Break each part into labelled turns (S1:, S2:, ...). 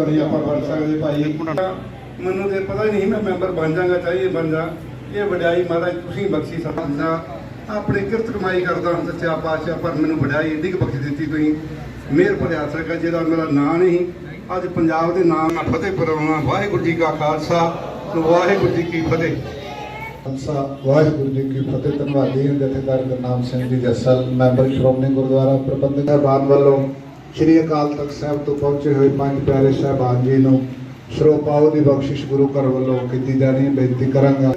S1: ਦੀ ਆਪਾਂ ਬਣ ਸਕਦੇ ਭਾਈ। ਮੈਨੂੰ ਤੇ ਪਤਾ ਹੀ ਨਹੀਂ ਮੈਂ ਮੈਂਬਰ ਬਣ ਜਾਗਾ ਚਾਹੀਏ ਬਣ ਜਾ। ਇਹ ਵਡਿਆਈ ਮਹਾਰਾਜ ਤੁਸੀਂ ਬਖਸ਼ੀ ਸਕਦਾ ਆਪਣੇ ਕਿਰਤ ਕਮਾਈ ਕਰਦਾ ਹਾਂ ਸੱਚਾ ਪਾਤਸ਼ਾਹ ਪਰ ਮੈਨੂੰ ਵਡਿਆਈ ਏਡੀ ਕੁ ਬਖਸ਼ ਦਿੱਤੀ ਤੁਸੀਂ। ਮਿਹਰ ਭਰਿਆ ਸਰਕਾ ਜਿਹਦਾ ਮੇਰਾ ਨਾਂ ਨਹੀਂ ਅੱਜ ਪੰਜਾਬ ਦੇ ਨਾਮ ਨਾਲ ਫਤਿਹ ਪਰਵਾਉਣਾ। ਵਾਹਿਗੁਰੂ ਜੀ ਕਾ ਖਾਲਸਾ ਵਾਹਿਗੁਰੂ ਜੀ ਕੀ ਫਤਿਹ।
S2: ਖਾਲਸਾ ਵਾਹਿਗੁਰੂ ਜੀ ਕੀ ਫਤਿਹ। ਧੰਨਵਾਦੀ ਹਾਂ ਜਥੇਦਾਰ ਗੁਰਨਾਮ ਸਿੰਘ ਜੀ ਜੱਸਲ ਮੈਂਬਰ ਸ਼੍ਰੋਮਣੀ ਗੁਰਦੁਆਰਾ ਪ੍ਰਬੰਧਕ ਸਾਹਿਬਾਨ ਵੱਲੋਂ। ਸ੍ਰੀ ਅਕਾਲ ਤਖਤ ਸਾਹਿਬ ਤੋਂ ਪਹੁੰਚੇ ਹੋਏ ਪੰਜ ਪਿਆਰੇ ਸਾਹਿਬਾਨ ਜੀ ਨੂੰ ਸਰੋਪਾਓ ਦੀ ਬਖਸ਼ਿਸ਼ ਗੁਰੂ ਘਰ ਵੱਲੋਂ ਕੀਤੀ ਜਾਣੀ ਬੇਨਤੀ ਕਰਾਂਗਾ।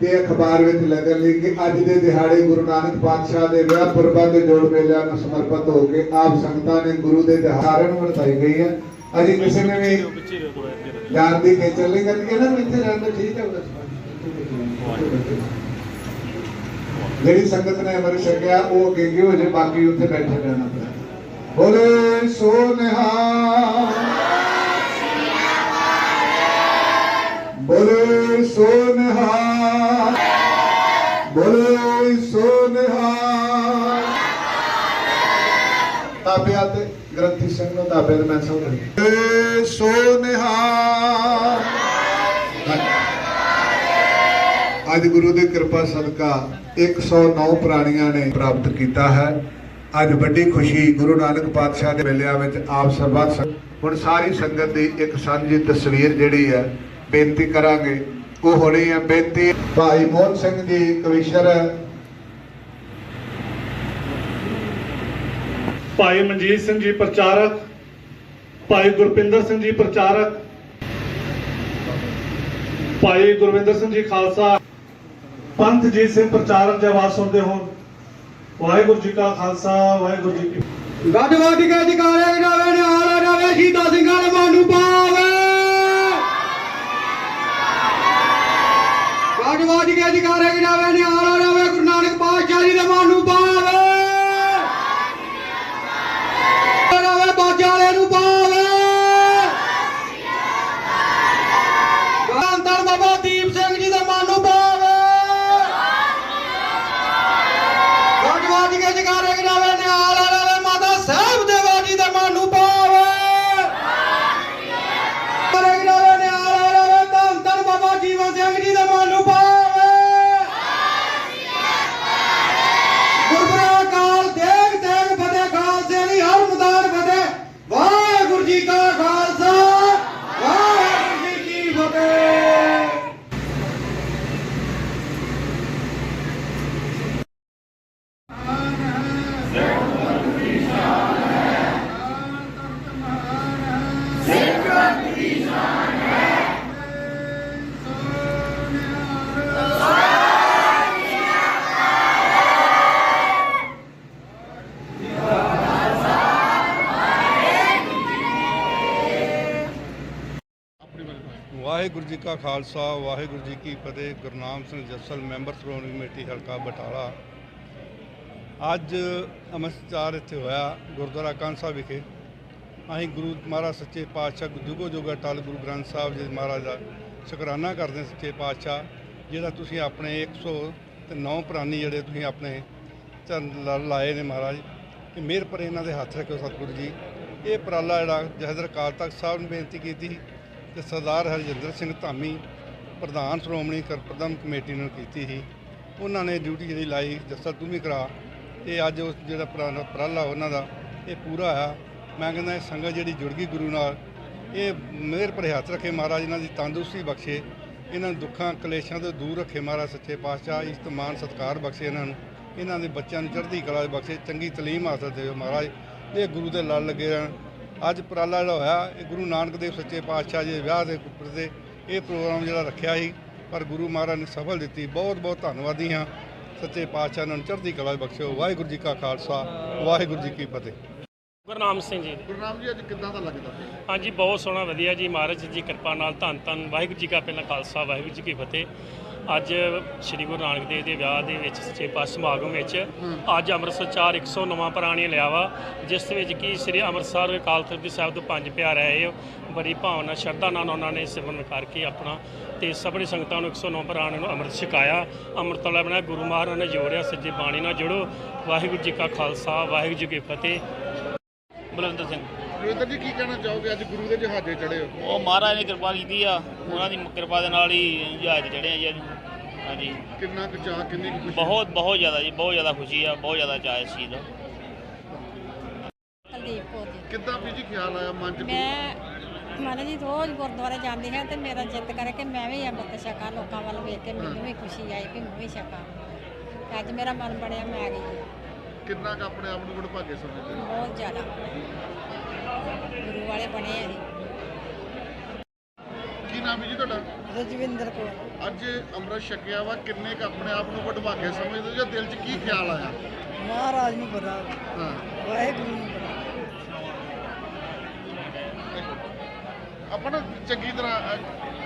S2: ਤੇ ਅਖਬਾਰ ਵਿੱਚ ਲੱਗਣ ਲਈ ਕਿ ਅੱਜ ਦੇ ਦਿਹਾੜੇ ਗੁਰੂ ਨਾਨਕ ਪਾਤਸ਼ਾਹ ਦੇ ਵਿਆਹ ਪੁਰਬਾਂ ਦੇ ਜੋੜ ਮੇਲਿਆਂ ਨੂੰ ਸਮਰਪਿਤ ਹੋ ਕੇ ਆਪ ਸੰਗਤਾਂ ਨੇ ਗੁਰੂ ਦੇ ਦਿਹਾੜੇ ਨੂੰ ਵਰਤਾਈ ਗਈ ਹੈ। ਅਸੀਂ ਕਿਸੇ ਨੇ ਵੀ ਜਾਣ ਦੀ ਕੇ ਚੱਲੇ ਕਰ ਇਹਨਾਂ ਇੱਥੇ ਰਹਿਣ ਠੀਕ ਹੈ ਜਿਹੜੀ ਸੰਗਤ ਨੇ ਅਮਰ ਛਕਿਆ, ਉਹ ਅੱਗੇ ਹੋ ਜੇ ਬਾਕੀ ਉੱਥੇ ਬੈਠੇ ਰਹਿਣਾ। ਬੋਲੇ ਸੋ ਨਿਹਾਲ ਬੋਲੇ ਸੋ ਨਿਹਾਲ ਬੋਲੇ ਸੋ ਨਿਹਾਲ ਤਾਬਿਆ ਤੇ ਗ੍ਰੰਥੀ ਸਿੰਘ ਨੂੰ ਤਾਬਿਆ ਤੇ ਮੈਂ ਸਮਝ ਬੋਲੇ ਸੋ ਨਿਹਾਲ ਅੱਜ ਗੁਰੂ ਦੀ ਕਿਰਪਾ ਸਦਕਾ 109 ਪ੍ਰਾਣੀਆਂ ਨੇ ਪ੍ਰਾਪਤ ਕੀਤਾ ਹੈ। ਅੱਜ ਵੱਡੀ ਖੁਸ਼ੀ ਗੁਰੂ ਨਾਨਕ ਪਾਤਸ਼ਾਹ ਦੇ ਮੇਲਿਆਂ ਵਿੱਚ ਆਪ ਸਰਬੱਤ ਸੰ- ਹੁਣ ਸਾਰੀ ਸੰਗਤ ਦੀ ਇੱਕ ਸਾਂਝੀ ਤਸਵੀਰ ਜਿਹੜੀ ਹੈ, ਬੇਨਤੀ ਕਰਾਂਗੇ। ਉਹ ਹੋਣੀ ਹੈ ਬੇਨਤੀ। ਭਾਈ ਮੋਹਨ ਸਿੰਘ ਜੀ ਕਵੀਸ਼ਰ
S3: ਭਾਈ ਮਨਜੀਤ ਸਿੰਘ ਜੀ, ਪ੍ਰਚਾਰਕ। ਭਾਈ ਗੁਰਪਿੰਦਰ ਸਿੰਘ ਜੀ, ਪ੍ਰਚਾਰਕ। ਭਾਈ ਗੁਰਵਿੰਦਰ ਸਿੰਘ ਜੀ, ਖਾਲਸਾ। ਪੰਥਜੀਤ ਸਿੰਘ, ਪ੍ਰਚਾਰਕ ਦੀ ਆਵਾਜ਼ ਸੁਣਦੇ ਹੋਣ। ਵਾਹਿਗੁਰੂ ਜੀ ਕਾ ਖਾਲਸਾ ਵਾਹਿਗੁਰੂ ਜੀ ਕੀ
S4: ਗੱਡ ਵੱਡ ਕੇ ਜਕਾਰੇ ਜਾਵੇ ਨਿਹਾਲ ਜਾਵੇ ਸ਼ਹੀਦਾਂ ਸਿੰਘਾਂ ਦੇ ਮਨ ਨੂੰ ਪਾਵੇ ਗੱਡ ਵੱਡ ਕੇ ਜਕਾਰੇ ਜਾਵੇ ਨਿਹਾਲ ਜਾਵੇ ਗੁਰੂ ਨਾਨਕ ਪਾਤਸ਼ਾਹ ਜੀ ਦੇ ਮਨ ਨੂੰ ਪਾਵੇ ਜਾਵੇ ਬਾਜਾ ਵਾਲੇ ਨੂੰ ਪਾਵੇ ਗਾਂਧਰ ਬਾਬਾ ਦੀਪ ਸਿੰਘ ਜੀ ਦੇ ਮਨ ਨੂੰ ਪਾਵੇ ਗੱਡ ਵੱਡ ਕੇ ਜਕਾਰੇ ਜਾਵੇ ਨਿਹਾਲ ਜਾਵੇ ਮਾਤਾ ਸਾਹਿਬ ਦੇਵਾ ਜੀ ਦੇ ਮਨ ਨੂੰ ਪਾਵੇ ਜਕਾਰੇ ਜਾਵੇ ਨਿਹਾਲ ਜਾਵੇ ਧੰਨ ਧੰਨ ਬਾਬਾ ਜੀਵਨ ਸਿੰਘ ਜੀ ਦੇ ਮਨ ਨੂੰ ਪਾਵੇ ਗੁਰਬਰਾ ਕਾਲ ਦੇਗ ਦੇਗ ਫਤਿਹ ਖਾਲਸੇ ਦੀ ਹਰ ਮੈਦਾਨ ਫਤਿਹ ਵਾਹਿਗੁਰੂ ਜੀ ਕਾ ਖਾਲਸਾ ਵਾਹਿਗੁਰੂ ਜੀ ਕੀ ਫਤਿਹ
S1: ਵਾਹਿਗੁਰੂ ਜੀ ਕਾ ਖਾਲਸਾ, ਵਾਹਿਗੁਰੂ ਜੀ ਕੀ ਫਤਿਹ। ਗੁਰਨਾਮ ਸਿੰਘ ਜੱਸਲ, ਮੈਂਬਰ ਸ਼੍ਰੋਮਣੀ ਕਮੇਟੀ ਹਲਕਾ ਬਟਾਲਾ। ਅੱਜ ਅਮਰਚਾਰ ਇੱਥੇ ਹੋਇਆ ਗੁਰਦੁਆਰਾ ਕਾਂਸਾ ਵਿਖੇ। ਅਸੀਂ ਗੁਰੂ ਮਹਾਰਾਜ ਸੱਚੇ ਪਾਤਸ਼ਾਹ ਜੁਗੋ ਜੁਗਾ ਟਲ ਗੁਰੂ ਗ੍ਰੰਥ ਸਾਹਿਬ ਜੀ ਮਹਾਰਾਜ ਦਾ ਸ਼ੁਕਰਾਨਾ ਕਰਦੇ ਸੱਚੇ ਪਾਤਸ਼ਾਹ, ਜਿਹੜਾ ਤੁਸੀਂ ਆਪਣੇ 109 ਪ੍ਰਾਨੀ ਜਿਹੜੇ ਤੁਸੀਂ ਆਪਣੇ ਚਰਨ ਲਾਏ ਨੇ ਮਹਾਰਾਜ ਕਿ ਮਿਹਰ ਪਰ ਇਹਨਾਂ ਦੇ ਹੱਥ ਰੱਖਿਓ ਸਤਿਗੁਰੂ ਜੀ। ਇਹ ਉਪਰਾਲਾ ਜਿਹੜਾ ਜਹਦਰ ਅਕਾਲ ਤਖਤ ਸਾਹਿਬ ਨੂੰ ਬੇਨਤੀ ਕੀਤੀ ਤੇ ਸਰਦਾਰ ਹਰਜਿੰਦਰ ਸਿੰਘ ਧਾਮੀ, ਪ੍ਰਧਾਨ ਸ਼੍ਰੋਮਣੀ ਕਰਪ੍ਰਦਮ ਕਮੇਟੀ ਨੂੰ ਕੀਤੀ ਸੀ। ਉਹਨਾਂ ਨੇ ਡਿਊਟੀ ਜਿਹੜੀ ਲਾਈ, ਜੱਸਾ ਤੂੰ ਵੀ ਕਰਾ। ਤੇ ਅੱਜ ਉਸ ਜਿਹੜਾ ਉਪਰਾ- ਉਪਰਾਲਾ ਉਹਨਾਂ ਦਾ, ਇਹ ਪੂਰਾ ਆ ਮੈਂ ਕਹਿੰਦਾ ਇਹ ਸੰਗਤ ਜਿਹੜੀ ਜੁੜ ਗਈ ਗੁਰੂ ਨਾਲ, ਇਹ ਮਿਹਰ ਭਰੇ ਹੱਥ ਰੱਖੇ ਮਹਾਰਾਜ, ਇਹਨਾਂ ਦੀ ਤੰਦਰੁਸਤੀ ਬਖਸ਼ੇ। ਇਹਨਾਂ ਨੂੰ ਦੁੱਖਾਂ, ਕਲੇਸ਼ਾਂ ਤੋਂ ਦੂਰ ਰੱਖੇ ਮਹਾਰਾਜ, ਸੱਚੇ ਪਾਤਸ਼ਾਹ, ਇਸਤਮਾਨ, ਸਤਕਾਰ ਬਖਸ਼ੇ ਇਹਨਾਂ ਨੂੰ। ਇਹਨਾਂ ਦੇ ਬੱਚਿਆਂ ਨੂੰ ਚੜ੍ਹਦੀ ਕਲਾ ਬਖਸ਼ੇ, ਚੰਗੀ ਤਾਲੀਮ ਹਾਸਲ ਦੇਵੇ ਮਹਾਰਾਜ। ਇਹ ਗੁਰੂ ਦੇ ਲੜ ਲੱਗੇ ਰਹਿਣ। ਅੱਜ ਉਪਰਾਲਾ ਜਿਹੜਾ ਹੋਇਆ ਇਹ ਗੁਰੂ ਨਾਨਕ ਦੇਵ ਸੱਚੇ ਪਾਤਸ਼ਾਹ ਜੀ ਦੇ ਵਿਆਹ ਦੇ ਉੱਪਰ ਤੇ ਇਹ ਪ੍ਰੋਗਰਾਮ ਜਿਹੜਾ ਰੱਖਿਆ ਸੀ ਪਰ ਗੁਰੂ ਮਹਾਰਾਜ ਨੇ ਸਫਲ ਦਿੱਤੀ। ਬਹੁਤ ਬਹੁਤ ਧੰਨਵਾਦੀ ਹਾਂ। ਸੱਚੇ ਪਾਤਸ਼ਾਹ ਨੂੰ ਚੜ੍ਹਦੀ ਕਲਾ ਬਖਸ਼ਿਓ ਵਾਹਿਗੁਰੂ ਜੀ ਕਾ ਖਾਲਸਾ ਵਾਹਿਗੁਰੂ ਜੀ ਕੀ ਫਤਿਹ।
S5: ਗੁਰਨਾਮ ਸਿੰਘ ਜੀ।
S2: ਗੁਰਨਾਮ ਜੀ ਅੱਜ ਕਿੱਦਾਂ ਦਾ ਲੱਗਦਾ?
S5: ਹਾਂਜੀ ਬਹੁਤ ਸੋਹਣਾ ਵਧੀਆ ਜੀ। ਮਹਾਰਾਜ ਜੀ ਕਿਰਪਾ ਨਾਲ ਧੰਨ ਧੰਨ ਵਾਹਿਗੁਰੂ ਜੀ ਕਾ ਪਹਿਲਾ ਖਾਲਸਾ ਵਾਹਿਗੁਰੂ ਜੀ ਕੀ ਫਤਿਹ। ਅੱਜ ਸ੍ਰੀ ਗੁਰੂ ਨਾਨਕ ਦੇਵ ਦੇ ਵਿਆਹ ਦੇ ਵਿੱਚ ਸੱਚੇ ਪਾਤਸ਼ਾਹ ਸਮਾਗਮ ਵਿੱਚ ਅੱਜ ਅੰਮ੍ਰਿਤਸਰ 4 109 ਪ੍ਰਾਣੀ ਲਿਆ ਵਾ ਜਿਸ ਵਿੱਚ ਕਿ ਸ੍ਰੀ ਅੰਮ੍ਰਿਤਸਰ ਅਕਾਲ ਤਖਤ ਦੇ ਸਾਹਿਬ ਤੋਂ ਪੰਜ ਪਿਆਰੇ ਆਏ ਬੜੀ ਭਾਵਨਾ ਸ਼ਰਧਾ ਨਾਲ ਉਹਨਾਂ ਨੇ ਸਿਮਰਨ ਕਰਕੇ ਆਪਣਾ ਤੇ ਸਭਨੀ ਸੰਗਤਾਂ ਨੂੰ 109 ਪ੍ਰਾਣ ਨੂੰ ਅੰਮ੍ਰਿਤ ਛਕਾਇਆ। ਅੰਮ੍ਰਿਤ ਵਾਲਾ ਬਣਾਇਆ ਗੁਰੂ ਮਹਾਰਾਜ ਨੇ ਜੋੜਿਆ ਸੱਜੇ ਬਾਣੀ ਨਾਲ ਜੁੜੋ। ਵਾਹਿਗੁਰੂ ਜੀ ਕਾ ਖਾਲਸਾ ਵਾਹਿਗੁਰੂ ਜੀ ਕੀ ਫਤਿਹ। ਬਲਵੰਤ ਸਿੰਘ।
S6: ਗੁਰਵਿੰਦਰ ਜੀ ਕੀ ਕਹਿਣਾ ਚਾਹੋਗੇ? ਅੱਜ ਗੁਰੂ ਦੇ ਜਹਾਜ਼ੇ ਚੜੇ ਹੋ।
S7: ਉਹ ਮਹਾਰਾਜ ਨੇ ਕਿਰਪਾ ਕੀਤੀ ਆ। ਉਹਨਾਂ ਦੀ ਕਿਰਪਾ ਦੇ ਨਾਲ ਹੀ ਜਹਾਜ਼ ਚੜੇ ਆ ਜੀ ਅੱਜ। ਹਾਂਜੀ।
S6: ਕਿੰਨਾ ਕੁ ਚਾਹ ਕਿੰਨੀ ਕੁ ਖੁਸ਼ੀ?
S7: ਬਹੁਤ ਬਹੁਤ ਜ਼ਿਆਦਾ ਜੀ ਬਹੁਤ ਜ਼ਿਆਦਾ ਖੁਸ਼ੀ ਆ ਬਹੁਤ ਜ਼ਿਆਦਾ ਚਾਅ ਇਸ ਚੀਜ਼ ਦਾ।
S8: ਕੁਲਦੀਪ ਕੌਰ ਜੀ।
S6: ਕਿੱਦਾਂ ਵੀ ਜੀ ਖਿਆਲ ਆਇਆ ਮਨ ਚ
S8: ਮੈਂ ਮਨ ਜੀ ਰੋਜ਼ ਗੁਰਦੁਆਰੇ ਜਾਂਦੀ ਹਾਂ ਤੇ ਮੇਰਾ ਜਿੱਤ ਕਰੇ ਕਿ ਮੈਂ ਵੀ ਅੰਮ੍ਰਿਤ ਛਕਾਂ ਲੋਕਾਂ ਵੱਲ ਵੇਖ ਕੇ ਮੈਨੂੰ ਵੀ ਖੁਸ਼ੀ ਆਈ ਕਿ ਮੈਂ ਵੀ ਛਕਾਂ। ਤੇ ਅੱਜ ਮੇਰਾ ਮਨ ਬਣਿਆ ਮੈਂ ਆ ਗਈ।
S6: ਕਿੰਨਾ ਕੁ ਆਪਣੇ ਆਪ ਨੂੰ ਵਡਭਾਗੇ ਸਮਝਦੇ ਹੋ?
S8: ਬਹੁਤ ਜ਼ਿਆਦਾ। ਗੁਰੂ ਵਾਲੇ ਬਣੇ ਆ ਜੀ।
S6: ਕੀ ਨਾਮ ਹੈ ਜੀ ਤੁਹਾਡਾ?
S8: ਰਜਵਿੰਦਰ ਕੌਰ।
S6: ਅੱਜ ਅੰਮ੍ਰਿਤ ਛਕਿਆ ਵਾ ਕਿੰਨੇ ਕੁ ਆਪਣੇ ਆਪ ਨੂੰ ਵਡਭਾਗੇ ਸਮਝਦੇ ਹੋ ਜਾਂ ਦਿਲ 'ਚ ਕੀ ਖਿਆਲ ਆਇਆ?
S8: ਮਹਾਰਾਜ ਨੂੰ ਪਤਾ
S6: ਹਾਂ।
S8: ਵਾਹਿਗੁਰੂ ਨੂੰ ਪਤਾ
S6: ਆਪਾਂ ਨਾ ਚੰਗੀ ਤਰ੍ਹਾਂ ਅ,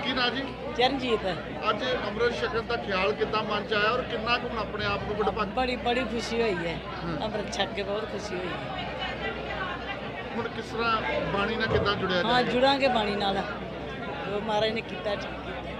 S6: ਕੀ ਨਾਂ ਜੀ?
S9: ਚਰਨਜੀਤ।
S6: ਅੱਜ ਅੰਮ੍ਰਿਤ ਛਕਣ ਦਾ ਖਿਆਲ ਕਿੱਦਾਂ ਮਨ 'ਚ ਆਇਆ ਔਰ ਕਿੰਨਾ ਕੁ ਹੁਣ ਆਪਣੇ ਆਪ ਨੂੰ ਵਡਭਾਗੇ
S9: ਬੜੀ ਬੜੀ ਖੁਸ਼ੀ ਹੋਈ ਹੈ।
S6: ਹਾਂ।
S9: ਅੰਮ੍ਰਿਤ ਛਕ ਕੇ ਬਹੁਤ ਖੁਸ਼ੀ ਹੋਈ ਹੈ।
S6: ਹੁਣ ਕਿਸ ਤਰ੍ਹਾਂ ਬਾਣੀ ਨਾਲ ਕਿੱਦਾਂ ਜੁੜਿਆ
S9: ਹਾਂ
S6: ਜਾਏ?
S9: ਜੁੜਾਂਗੇ ਬਾਣੀ ਨਾਲ। ਜੋ ਮਹਾਰਾਜ ਨੇ ਕੀਤਾ ਠੀਕ ਕੀਤਾ।